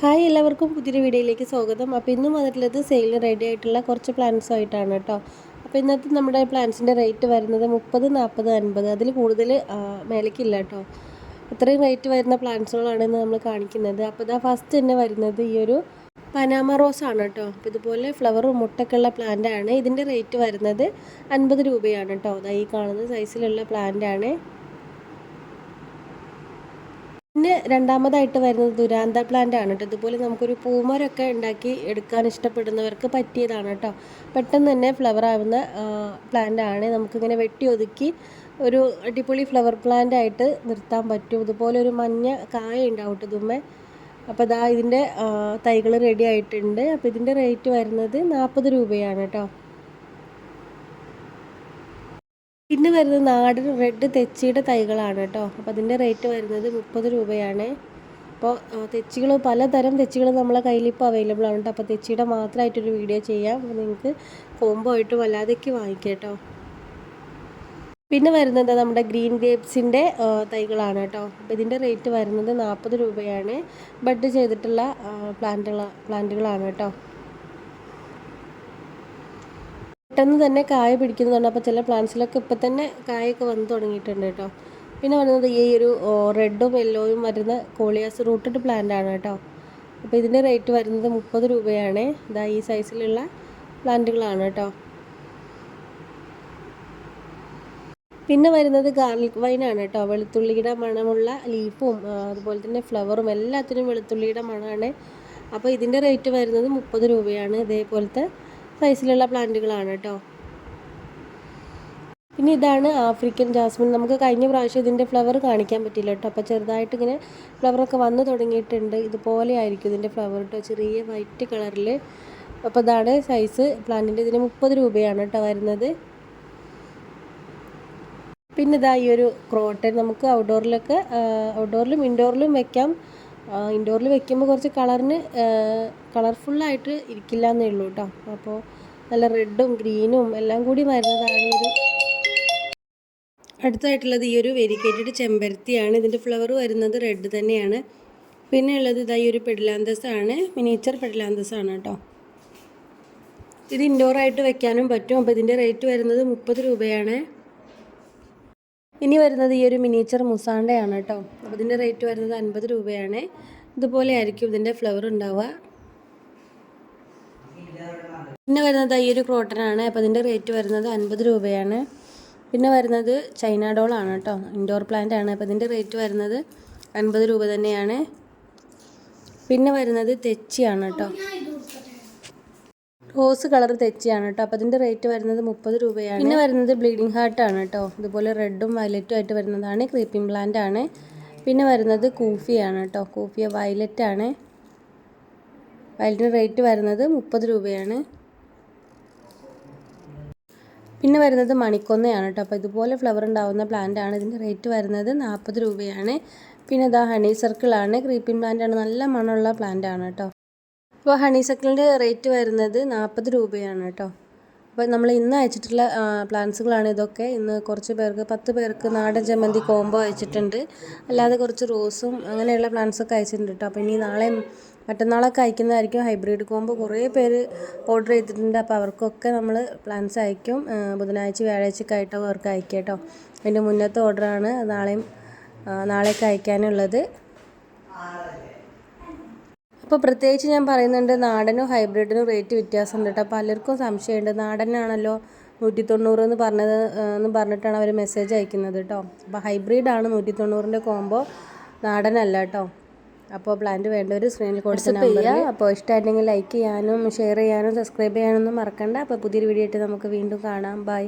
Hi എല്ലാവർക്കും പുതിയൊരു വീഡിയോയിലേക്ക് സ്വാഗതം. അപ്പോൾ ഇന്നും വന്നിട്ടുള്ളത് സെയിൽ റെഡി ആയിട്ടുള്ള കുറച്ച് പ്ലാൻസ് ആയിട്ടാണ് കേട്ടോ. അപ്പോൾ ഇന്നത്തെ നമ്മുടെ പ്ലാൻസിന്റെ റേറ്റ് വരുന്നത് മുപ്പത് നാൽപ്പത് അൻപത്. അതിൽ കൂടുതൽ മേലേക്കില്ല കേട്ടോ. അത്രയും റേറ്റ് വരുന്ന പ്ലാൻസുകളാണ് ഇന്ന് നമ്മൾ കാണിക്കുന്നത്. അപ്പോൾ ഇതാ ഫസ്റ്റ് തന്നെ വരുന്നത് ഈ ഒരു പനാമ റോസ് ആണ് കേട്ടോ. അപ്പോൾ ഇതുപോലെ ഫ്ലവറും മുട്ടൊക്കെ ഉള്ള പ്ലാന്റ് ആണ്. ഇതിന്റെ റേറ്റ് വരുന്നത് അൻപത് രൂപയാണ് കേട്ടോ. അതാ ഈ കാണുന്ന സൈസിലുള്ള പ്ലാന്റ് ആണ്. പിന്നെ രണ്ടാമതായിട്ട് വരുന്നത് ദുരാന്ത പ്ലാന്റ് ആണ് കേട്ടോ. ഇതുപോലെ നമുക്കൊരു പൂമരൊക്കെ ഉണ്ടാക്കി എടുക്കാൻ ഇഷ്ടപ്പെടുന്നവർക്ക് പറ്റിയതാണ് കേട്ടോ. പെട്ടെന്ന് തന്നെ ഫ്ലവർ ആവുന്ന പ്ലാന്റ് ആണ്. നമുക്കിങ്ങനെ വെട്ടി ഒതുക്കി ഒരു അടിപൊളി ഫ്ലവർ പ്ലാന്റ് ആയിട്ട് നിർത്താൻ പറ്റും. ഇതുപോലെ ഒരു മഞ്ഞ കായ ഉണ്ടാവും കേട്ടോ അപ്പോൾ ഇതാ ഇതിന്റെ തൈകൾ റെഡി ആയിട്ടുണ്ട്. അപ്പോൾ ഇതിന്റെ റേറ്റ് വരുന്നത് നാൽപ്പത് രൂപയാണ് കേട്ടോ. പിന്നെ വരുന്നത് നാടൻ റെഡ് തെച്ചിയുടെ തൈകളാണ് കേട്ടോ. അപ്പോൾ അതിന്റെ റേറ്റ് വരുന്നത് മുപ്പത് രൂപയാണ്. അപ്പോൾ തെച്ചികൾ പലതരം തെച്ചികൾ നമ്മളെ കയ്യിൽ ഇപ്പോൾ അവൈലബിൾ ആണ് അപ്പോൾ തെച്ചിയുടെ മാത്രമായിട്ടൊരു വീഡിയോ ചെയ്യാം. അപ്പോൾ നിങ്ങൾക്ക് കോംബോ ആയിട്ട് വല്ലാതെക്ക് വാങ്ങിക്കാം കേട്ടോ. പിന്നെ വരുന്നത് നമ്മുടെ ഗ്രീൻ ഗ്രേപ്സിന്റെ തൈകളാണ് കേട്ടോ. അപ്പോൾ ഇതിന്റെ റേറ്റ് വരുന്നത് നാൽപ്പത് രൂപയാണ്. ബഡ് ചെയ്തിട്ടുള്ള പ്ലാന്റുകൾ പ്ലാന്റുകളാണ് കേട്ടോ. പെട്ടെന്ന് തന്നെ കായ പിടിക്കുന്നതുകൊണ്ട് അപ്പോൾ ചില പ്ലാന്റ്സിലൊക്കെ ഇപ്പം തന്നെ കായൊക്കെ വന്ന് തുടങ്ങിയിട്ടുണ്ട് കേട്ടോ. പിന്നെ വരുന്നത് ഈ ഒരു റെഡും യെല്ലോയും വരുന്ന കോളിയാസ് റൂട്ടഡ് പ്ലാന്റ് ആണ് കേട്ടോ. അപ്പോൾ ഇതിന്റെ റേറ്റ് വരുന്നത് മുപ്പത് രൂപയാണ്. ഇതാ ഈ സൈസിലുള്ള പ്ലാന്റുകളാണ് കേട്ടോ. പിന്നെ വരുന്നത് ഗാർലിക് വൈനാണ് കേട്ടോ. വെളുത്തുള്ളിയുടെ മണമുള്ള ലീഫും അതുപോലെ തന്നെ ഫ്ലവറും എല്ലാത്തിനും വെളുത്തുള്ളിയുടെ മണമാണ്. അപ്പോൾ ഇതിന്റെ റേറ്റ് വരുന്നത് മുപ്പത് രൂപയാണ്. ഇതേപോലത്തെ സൈസിലുള്ള പ്ലാന്റുകളാണ് കേട്ടോ പിന്നെ ഇതാണ് ആഫ്രിക്കൻ ജാസ്മിൻ നമുക്ക് കഴിഞ്ഞ പ്രാവശ്യം ഇതിന്റെ ഫ്ലവർ കാണിക്കാൻ പറ്റില്ല കേട്ടോ അപ്പോൾ ചെറുതായിട്ട് ഇങ്ങനെ ഫ്ലവറൊക്കെ വന്നു തുടങ്ങിയിട്ടുണ്ട്. ഇതുപോലെ ആയിരിക്കും ഇതിന്റെ ഫ്ലവർ കേട്ടോ ചെറിയ വൈറ്റ് കളറിൽ അപ്പോൾ ഇതാണ് സൈസ് പ്ലാന്റിന്റെ ഇതിന് മുപ്പത് രൂപയാണ് കേട്ടോ വരുന്നത്. പിന്നെ ഇതാ ഈ ഒരു ക്രോട്ടൻ നമുക്ക് ഔട്ട്ഡോറിലൊക്കെ ഔട്ട്ഡോറിലും ഇൻഡോറിലും വെക്കാം. ഇൻഡോറിൽ വെക്കുമ്പോൾ കുറച്ച് കളറിന് കളർഫുള്ളായിട്ട് ഇരിക്കില്ല എന്നേ ഉള്ളൂ കേട്ടോ അപ്പോൾ നല്ല റെഡും ഗ്രീനും എല്ലാം കൂടി വരുന്നതാണ് ഇത് അടുത്തായിട്ടുള്ളത് ഈ ഒരു വെരിക്കേറ്റഡ് ചെമ്പരത്തിയാണ്. ഇതിന്റെ ഫ്ലവർ വരുന്നത് റെഡ് തന്നെയാണ്. പിന്നെ ഉള്ളത് ഇതാ ഈ ഒരു പെഡിലാന്തസാണ് മിനിയേച്ചർ പെഡിലാന്തസ് ആണ് കേട്ടോ. ഇത് ഇൻഡോറായിട്ട് വെക്കാനും പറ്റും. അപ്പോൾ ഇതിന്റെ റേറ്റ് വരുന്നത് മുപ്പത് രൂപയാണ്. ഇനി വരുന്നത് ഈ ഒരു മിനിയേച്ചർ മുസാണ്ടയാണ് കേട്ടോ. അപ്പോൾ ഇതിന്റെ റേറ്റ് വരുന്നത് അൻപത് രൂപയാണ്. ഇതുപോലെ ആയിരിക്കും ഇതിന്റെ ഫ്ലവർ ഉണ്ടാവുക. പിന്നെ വരുന്നത് ഈ ഒരു ക്രോട്ടനാണ് അപ്പോൾ ഇതിന്റെ റേറ്റ് വരുന്നത് അൻപത് രൂപയാണ്. പിന്നെ വരുന്നത് ചൈന ഡോളാണ് കേട്ടോ. ഇൻഡോർ പ്ലാന്റ് ആണ്. അപ്പോൾ ഇതിന്റെ റേറ്റ് വരുന്നത് അൻപത് രൂപ തന്നെയാണ്. പിന്നെ വരുന്നത് തെച്ചിയാണ് കേട്ടോ. റോസ് കളർ തെച്ചിയാണ് കേട്ടോ. അപ്പോൾ അതിന്റെ റേറ്റ് വരുന്നത് മുപ്പത് രൂപയാണ്. പിന്നെ വരുന്നത് ബ്ലീഡിങ് ഹാർട്ടാണ് കേട്ടോ. ഇതുപോലെ റെഡും വയലറ്റും ആയിട്ട് വരുന്നതാണ്. ക്രീപ്പിംഗ് പ്ലാന്റ് ആണ്. പിന്നെ വരുന്നത് കൂഫിയാണ് കേട്ടോ. കൂഫിയ വയലറ്റ് ആണ്. വയലറ്റിന് റേറ്റ് വരുന്നത് മുപ്പത് രൂപയാണ്. പിന്നെ വരുന്നത് മണിക്കൊന്നയാണ് കേട്ടോ. അപ്പോൾ ഇതുപോലെ ഫ്ലവർ ഉണ്ടാവുന്ന പ്ലാന്റ് ആണ്. ഇതിന്റെ റേറ്റ് വരുന്നത് നാൽപ്പത് രൂപയാണ്. പിന്നെ ഇതാ ഹണി സർക്കിളാണ് ക്രീപ്പിംഗ് പ്ലാന്റ് ആണ്. നല്ല മണമുള്ള പ്ലാന്റ് ആണ് കേട്ടോ. അപ്പോൾ ഹണി സർക്കിളിന്റെ റേറ്റ് വരുന്നത് നാൽപ്പത് രൂപയാണ് കേട്ടോ. അപ്പോൾ നമ്മൾ ഇന്ന് അയച്ചിട്ടുള്ള പ്ലാന്റ്സുകളാണ് ഇതൊക്കെ. ഇന്ന് കുറച്ച് പേർക്ക് പത്ത് പേർക്ക് നാടൻ ചമ്മന്തി കോംബോ അയച്ചിട്ടുണ്ട്. അല്ലാതെ കുറച്ച് റോസും അങ്ങനെയുള്ള പ്ലാന്റ്സൊക്കെ അയച്ചിട്ടുണ്ട് കേട്ടോ അപ്പോൾ ഇനി നാളെ മറ്റന്നാളൊക്കെ അയക്കുന്നതായിരിക്കും ഹൈബ്രിഡ് കോംബോ. കുറേ പേര് ഓർഡർ ചെയ്തിട്ടുണ്ട്. അപ്പോൾ അവർക്കൊക്കെ നമ്മൾ പ്ലാന്റ്സ് അയക്കും. ബുധനാഴ്ച വ്യാഴാഴ്ചയൊക്കെ ആയിട്ടോ അവർക്ക് അയക്കാം കേട്ടോ അതിന്റെ മുന്നത്തെ ഓർഡറാണ് നാളെയും നാളെയൊക്കെ അയക്കാനുള്ളത്. അപ്പോൾ പ്രത്യേകിച്ച് ഞാൻ പറയുന്നുണ്ട് നാടനും ഹൈബ്രിഡിനും റേറ്റ് വ്യത്യാസമുണ്ട് കേട്ടോ പലർക്കും സംശയമുണ്ട്. നാടനാണല്ലോ നൂറ്റി തൊണ്ണൂറ് എന്ന് പറഞ്ഞത് എന്ന് പറഞ്ഞിട്ടാണ് അവർ മെസ്സേജ് അയക്കുന്നത് കേട്ടോ അപ്പോൾ ഹൈബ്രിഡാണ് നൂറ്റി തൊണ്ണൂറിന്റെ കോംബോ നാടനല്ല കേട്ടോ അപ്പോൾ പ്ലാന്റ് വേണ്ടവർ സ്ക്രീനിൽ കൊടുത്ത് നമ്പർ അപ്പോൾ ഇഷ്ടമായിട്ടുണ്ടെങ്കിൽ ലൈക്ക് ചെയ്യാനും ഷെയർ ചെയ്യാനും സബ്സ്ക്രൈബ് ചെയ്യാനൊന്നും മറക്കണ്ട. അപ്പോൾ പുതിയൊരു വീഡിയോ ആയിട്ട് നമുക്ക് വീണ്ടും കാണാം. ബൈ